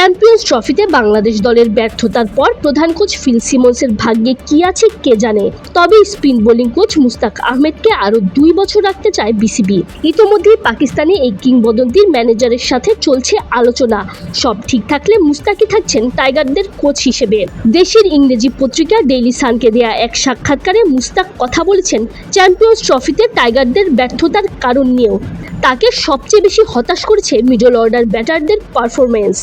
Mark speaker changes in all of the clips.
Speaker 1: Champions ট্রফিতে বাংলাদেশ দলের ব্যর্থতার পর প্রধান কোচ ফিল সিমন্সের ভাগ্যে কি আছে কে জানে? তবে স্পিন বোলিং কোচ মুস্তাক আহমেদকে আরও দুই বছর রাখতে চায় বিসিবি। ইতোমধ্যেই পাকিস্তানি এই কিংবদন্তির ম্যানেজারের সাথে চলছে আলোচনা। সব ঠিক থাকলে মুস্তাকি থাকছেন টাইগারদের কোচ হিসেবে। দেশের ইংরেজি পত্রিকা ডেইলি সানকে দেয়া এক সাক্ষাৎকারে মুস্তাক কথা বলেছেন, চ্যাম্পিয়ন্স ট্রফিতে টাইগারদের ব্যর্থতার কারণ নিয়েও। তাকে সবচেয়ে বেশি হতাশ করেছে মিডল অর্ডার ব্যাটারদের পারফরমেন্স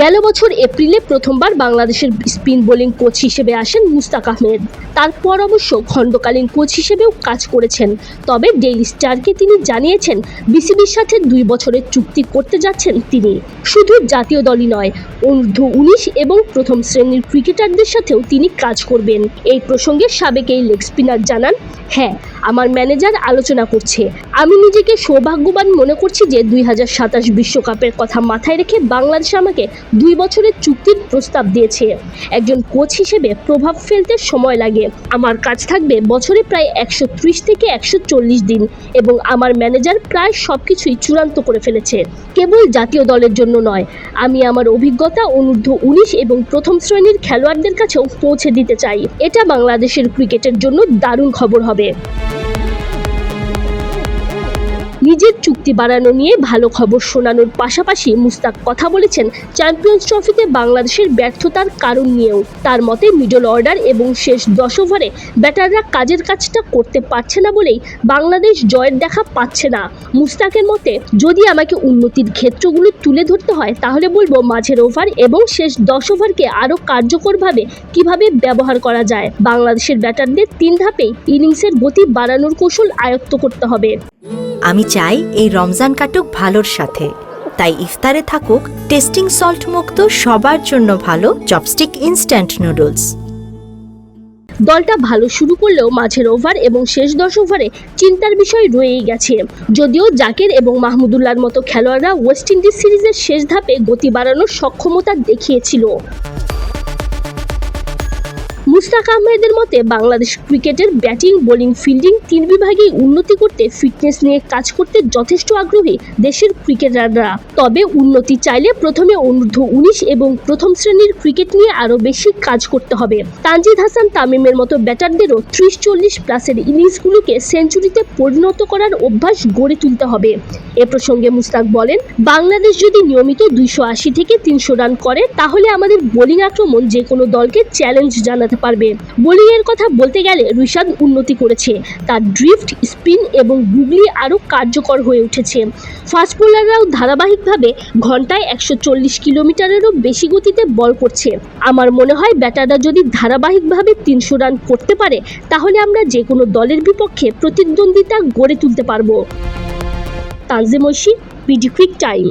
Speaker 1: গেল বছর এপ্রিলে প্রথমবার বাংলাদেশের স্পিন বোলিং কোচ হিসেবে আসেন মুস্তাক আহমেদ। তারপর অবশ্য খণ্ডকালীন কোচ হিসেবেও কাজ করেছেন। তবে ডেইলি স্টারকে তিনি জানিয়েছেন, বিসিবির সাথে দুই বছরের চুক্তি করতে যাচ্ছেন তিনি। শুধু জাতীয় দলই নয় অনূর্ধ্ব উনিশ এবং প্রথম শ্রেণির ক্রিকেটারদের সাথেও তিনি কাজ করবেন। এই প্রসঙ্গে সাবেক এই লেগ স্পিনার জানান হ্যাঁ আমার ম্যানেজার আলোচনা করছে। আমি নিজেকে সৌভাগ্যবান মনে করছি যে দুই হাজার সাতাশ বিশ্বকাপের কথা মাথায় রেখে বাংলাদেশ আমাকে দুই বছরের চুক্তির প্রস্তাব দিয়েছে। একজন কোচ হিসেবে প্রভাব ফেলতে সময় লাগে। আমার কাজ থাকবে বছরে প্রায় একশো ত্রিশ থেকে একশো চল্লিশ দিন এবং আমার ম্যানেজার প্রায় সব কিছুই চূড়ান্ত করে ফেলেছে। কেবল জাতীয় দলের জন্য নয়, আমি আমার অভিজ্ঞতা, অনূর্ধ্ব উনিশ এবং প্রথম শ্রেণির খেলোয়াড়দের কাছেও পৌঁছে দিতে চাই। এটা বাংলাদেশের ক্রিকেটের জন্য দারুণ খবর হবে। There. নিজের চুক্তি বাড়ানো নিয়ে ভালো খবর শোনানোর পাশাপাশি মুস্তাক কথা বলেছেন, চ্যাম্পিয়ন্স ট্রফিতে বাংলাদেশের ব্যর্থতার কারণ নিয়েও। তার মতে, মিডল অর্ডার এবং শেষ দশ ওভারে ব্যাটাররা কাজের কাজটা করতে পারছে না বলেই বাংলাদেশ জয়ের দেখা পাচ্ছে না। মুস্তাকের মতে, যদি আমাকে উন্নতির ক্ষেত্রগুলো তুলে ধরতে হয়, তাহলে বলব মাঝের ওভার এবং শেষ দশ ওভারকে আরও কার্যকরভাবে কীভাবে ব্যবহার করা যায়। বাংলাদেশের ব্যাটারদের তিন ধাপেই ইনিংসের গতি বাড়ানোর কৌশল আয়ত্ত করতে হবে।
Speaker 2: আমি চাই এই রমজান কাটুক ভালোর সাথে। তাই ইফতারে থাকুক, টেস্টিং সল্ট মুক্ত, সবার জন্য ভালো চপস্টিক ইনস্ট্যান্ট নুডলস।
Speaker 1: দলটা ভালো শুরু করলেও মাঝের ওভার এবং শেষ দশ ওভারে চিন্তার বিষয় রয়েই গেছে। যদিও জাকের এবং মাহমুদুল্লাহর মতো খেলোয়াড়রা ওয়েস্ট ইন্ডিজ সিরিজের শেষ ধাপে গতি বাড়ানোর সক্ষমতা দেখিয়েছিল। মুস্তাক আহমেদের মতে, বাংলাদেশ ক্রিকেটের ব্যাটিং, বোলিং, ফিল্ডিং তিন বিভাগেই উন্নতি করতে, ফিটনেস নিয়ে কাজ করতে যথেষ্ট আগ্রহী দেশের ক্রিকেটাররা। তবে উন্নতি চাইলে প্রথমে অনূর্ধ্ব উনিশ এবং প্রথম শ্রেণির ক্রিকেট নিয়ে আরও বেশি কাজ করতে হবে। তানজিদ হাসান তামিমের মতো ব্যাটারদেরও ত্রিশ চল্লিশ প্লাসের ইনিংসগুলোকে সেঞ্চুরিতে পরিণত করার অভ্যাস গড়ে তুলতে হবে। এ প্রসঙ্গে মুস্তাক বলেন, বাংলাদেশ যদি নিয়মিত দুইশো আশি থেকে তিনশো রান করে, তাহলে আমাদের বোলিং আক্রমণ যে কোনো দলকে চ্যালেঞ্জ জানাতে পারবে। বোলিং এর কথা বলতে গেলে ঋষাদ উন্নতি করেছে। তার ড্রিফট স্পিন এবং গুগলি আরও কার্যকর হয়ে উঠেছে। ফাস্ট বোলাররাও ধারাবাহিকভাবে ঘন্টায় একশো চল্লিশ কিলোমিটারেরও বেশি গতিতে বল করছে। আমার মনে হয় ব্যাটাররা যদি ধারাবাহিকভাবে তিনশো রান করতে পারে, তাহলে আমরা যে কোনো দলের বিপক্ষে প্রতিদ্বন্দ্বিতা গড়ে তুলতে পারব। Tanzim BD quick time